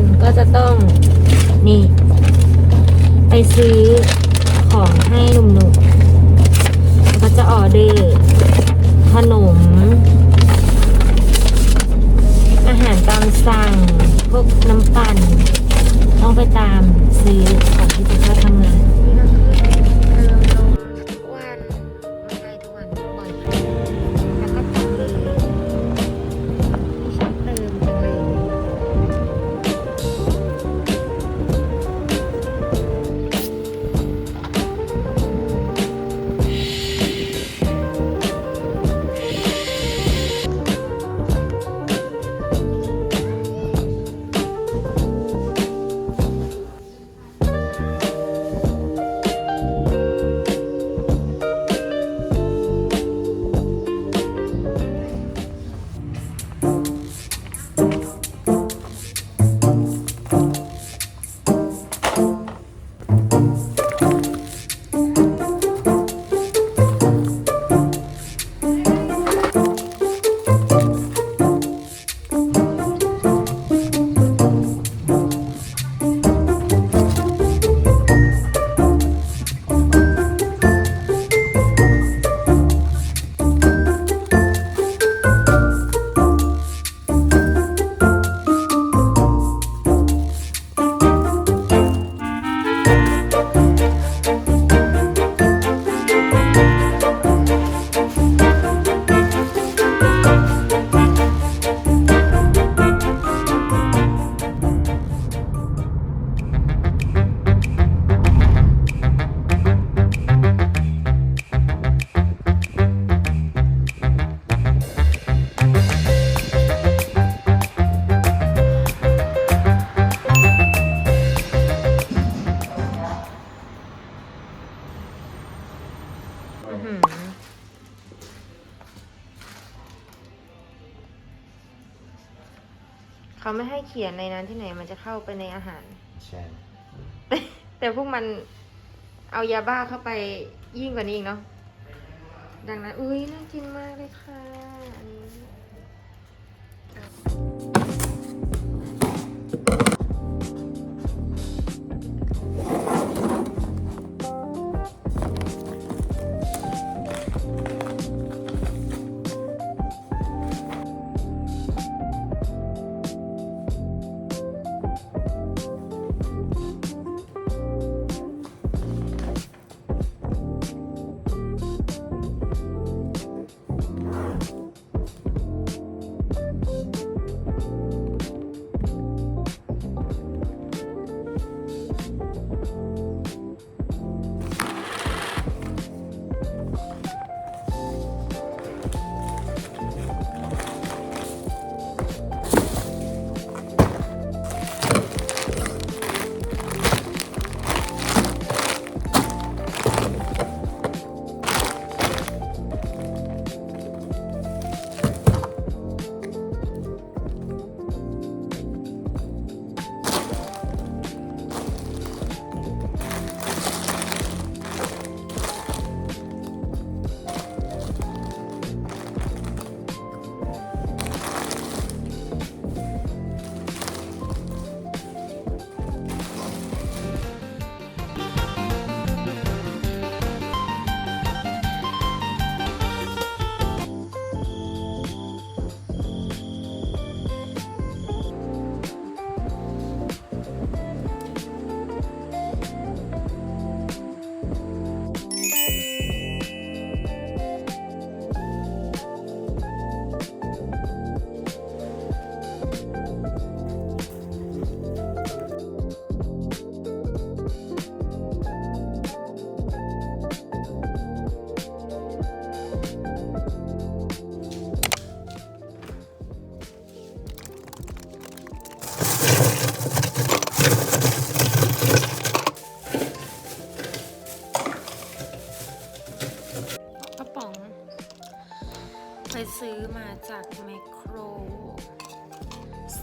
ันก็จะต้องนี่ ไปซื้อของให้หนุ่มๆก็จะออเดอร์ขนม เขาไม่ให้เขียนในนั้นที่ไหนมันจะเข้าไปในอาหาร ใช่ แต่พวกมันเอายาบ้าเข้าไปยิ่งกว่านี้อีกเนาะดังนั้น อุ้ยน่ากินมากเลยค่ะอันนี้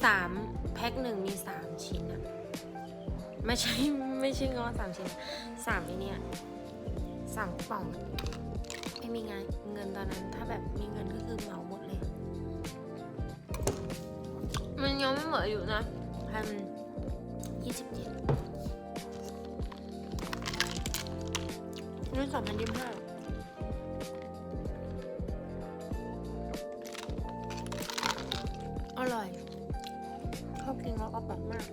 สามแพ็คหนึ่งมีสามชิ้นอะไม่ใช่ไม่ใช่งอสามชิ้นสามไอเนี่ยสามกระป๋องไม่มีงานเงินตอนนั้น ถ้าแบบมีเงินก็คือเหมาหมดเลย มันยังไม่หมดอยู่นะพันยี่สิบเจ็ดรุ่นสองพันยี่สิบห้า ริงๆแล้วก็แบบมาก